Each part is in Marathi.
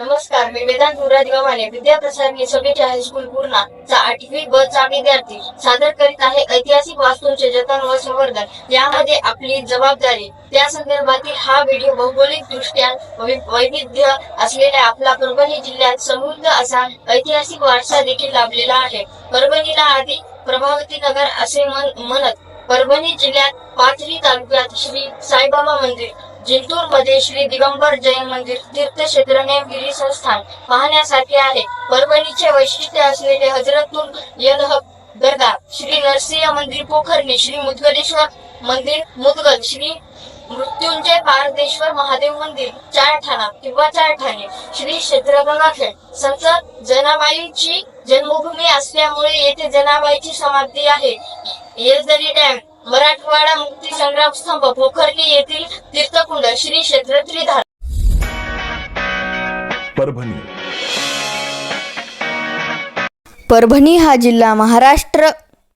नमस्कार मी वेदांत मुराद गव्हाणे विद्याप्रसारणी सभेच्या हायस्कूल पूर्णा चा आठवी ब चा विद्यार्थी सादर करीत आहे ऐतिहासिक वास्तूंचे जतन व संवर्धन. यामध्ये आपली जबाबदारी त्या संदर्भातील हा व्हिडिओ भौगोलिक दृष्ट्या वैविध्य असलेल्या आपला परभणी जिल्ह्यात समृद्ध असा ऐतिहासिक वारसा देखील लाभलेला आहे. परभणीला आधी प्रभावती नगर असे म्हणत परभणी जिल्ह्यात पाथरी तालुक्यात श्री साईबाबा मंदिर जिंतूरमध्ये श्री दिगंबर जैन मंदिर तीर्थक्षेत्र नेमगिरी संस्थान पाहण्यासारखे आहे. परभणीचे वैशिष्ट्य असलेले हजरतून यलह दर्गा श्री नरसिंह मंदिर पोखरणी श्री मुदगलेश्वर मंदिर मुदगल श्री मृत्युंजय पारदेश्वर महादेव मंदिर चार ठाणा किंवा चार ठाणे श्री क्षेत्र गंगाखेड संत जनाबाईंची जन्मभूमी असल्यामुळे येथे जनाबाईची समाधी आहे. येलदरी डॅम मराठवाडा मुक्ती संग्राम स्तंभ पोखर्णी येथील तीर्थकुंड श्री क्षेत्र त्रिधार परभणी. परभणी हा जिल्हा महाराष्ट्र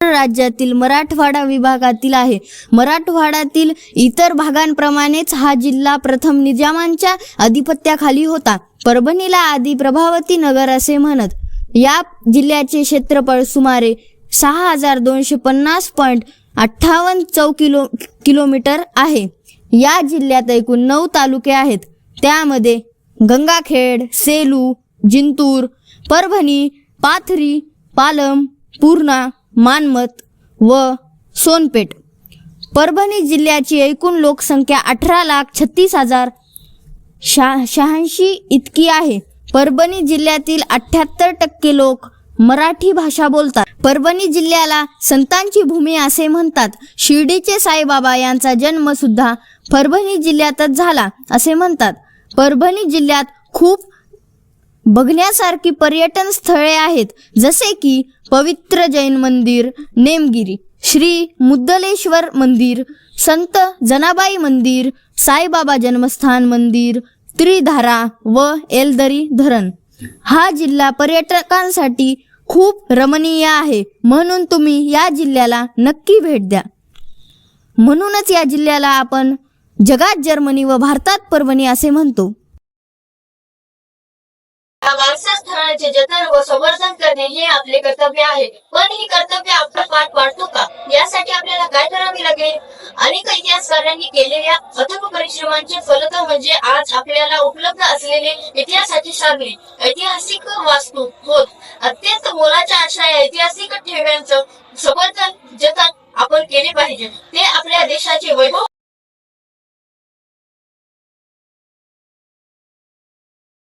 राज्यातील मराठवाडा विभागातील आहे. मराठवाड्यातील इतर भागांप्रमाणेच हा जिल्हा प्रथम निजामांच्या अधिपत्याखाली होता. परभणीला आधी प्रभावती नगर असे म्हणत. या जिल्ह्याचे क्षेत्रफळ सुमारे सहा हजार दोनशे पन्नास पॉईंट अठ्ठावन्न चौ किलो किलोमीटर आहे. या जिल्ह्यात एकूण नऊ तालुके आहेत. त्यामध्ये गंगाखेड सेलू जिंतूर परभणी पाथरी पालम पूर्णा मानमत व सोनपेठ. परभणी जिल्ह्याची एकूण लोकसंख्या अठरा लाख छत्तीस हजार शहा शहाऐंशी इतकी आहे. परभणी जिल्ह्यातील अठ्ठ्याहत्तर टक्के लोक मराठी भाषा बोलतात. परभणी जिल्ह्याला संतांची भूमी असे म्हणतात. शिर्डीचे साईबाबा यांचा जन्म सुद्धा परभणी जिल्ह्यातच झाला असे म्हणतात. परभणी जिल्ह्यात खूप बघण्यासारखी पर्यटन स्थळे आहेत जसे की पवित्र जैन मंदिर नेमगिरी श्री मुद्दलेश्वर मंदिर संत जनाबाई मंदिर साईबाबा जन्मस्थान मंदिर त्रिधारा व एलदरी धरण. हा जिल्हा पर्यटकांसाठी खूप रमणीय आहे. म्हणून तुम्ही या जिल्ह्याला नक्की भेट द्या. म्हणूनच या जिल्ह्याला आपण जगात जर्मनी व भारतात परभणी असे म्हणतो. वारसा स्थळांचे जतन व संवर्धन करणे हे आपले कर्तव्य आहे. पण ही कर्तव्य आपला पाठ पाडतो का? यासाठी आपल्याला काय करावे लागेल? अनेक इतिहासकारांनी केलेल्या अथक परिश्रमांचे फलक म्हणजे आज आपल्याला उपलब्ध असलेले इतिहासाची सागरी ऐतिहासिक वास्तू होत. अत्यंत मोलाच्या अशा या ऐतिहासिक ठेव्यांचं संवर्धन जतन आपण केले पाहिजे. ते आपल्या देशाचे वैभव